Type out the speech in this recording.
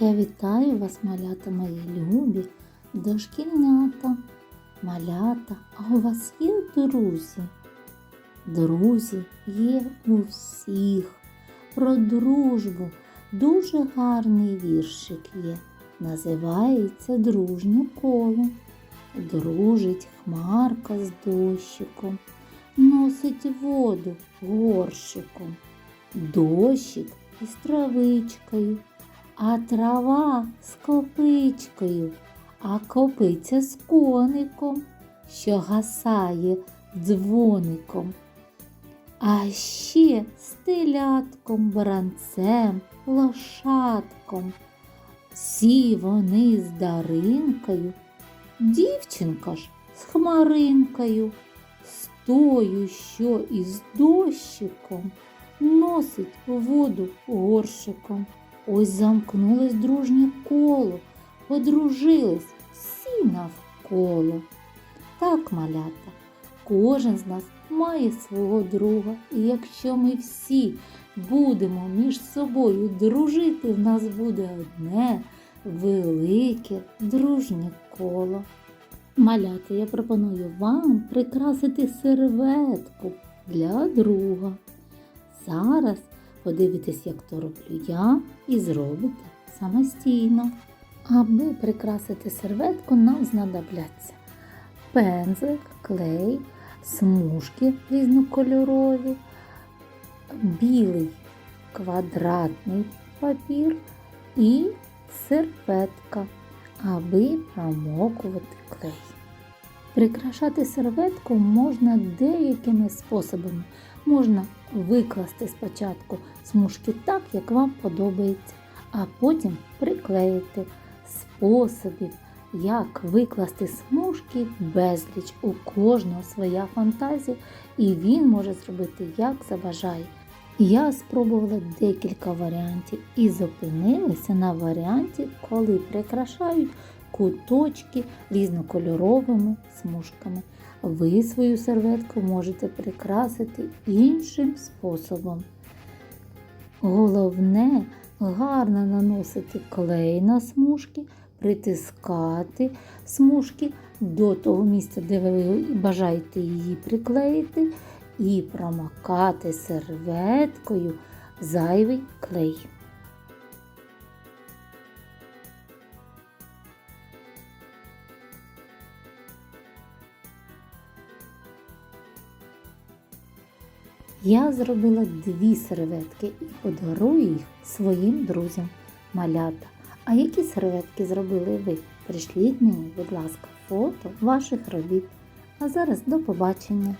Я вітаю вас, малята мої любі, дошкільнята, малята, а у вас є друзі? Друзі є у всіх. Про дружбу дуже гарний віршик є. Називається Дружнє коло. Дружить хмарка з дощиком, носить воду горщиком, дощик із травичкою, а трава з копичкою, а копиця з коником, що гасає дзвоником. А ще з телятком, бранцем, лошадком. Всі вони з даринкою, дівчинка ж з хмаринкою, з тою, що із дощиком носить воду горщиком. Ось замкнулось дружнє коло, подружились всі навколо. Так, малята, кожен з нас має свого друга, і якщо ми всі будемо між собою дружити, в нас буде одне велике дружнє коло. Малята, я пропоную вам прикрасити серветку для друга. Зараз подивитесь, як то роблю я, і зробите самостійно. Аби прикрасити серветку, нам знадобляться пензлик, клей, смужки різнокольорові, білий квадратний папір і серветка, аби промокувати клей. Прикрашати серветку можна деякими способами. Можна викласти спочатку смужки так, як вам подобається, а потім приклеїти способів, як викласти смужки безліч. У кожного своя фантазія, і він може зробити як забажає. Я спробувала декілька варіантів і зупинилася на варіанті, коли прикрашають куточки різнокольоровими смужками. Ви свою серветку можете прикрасити іншим способом. Головне гарно наносити клей на смужки, притискати смужки до того місця, де ви бажаєте її приклеїти, і промакати серветкою зайвий клей. Я зробила дві серветки і подарую їх своїм друзям малята. А які серветки зробили ви? Прийшліть мені, будь ласка, фото ваших робіт. А зараз до побачення!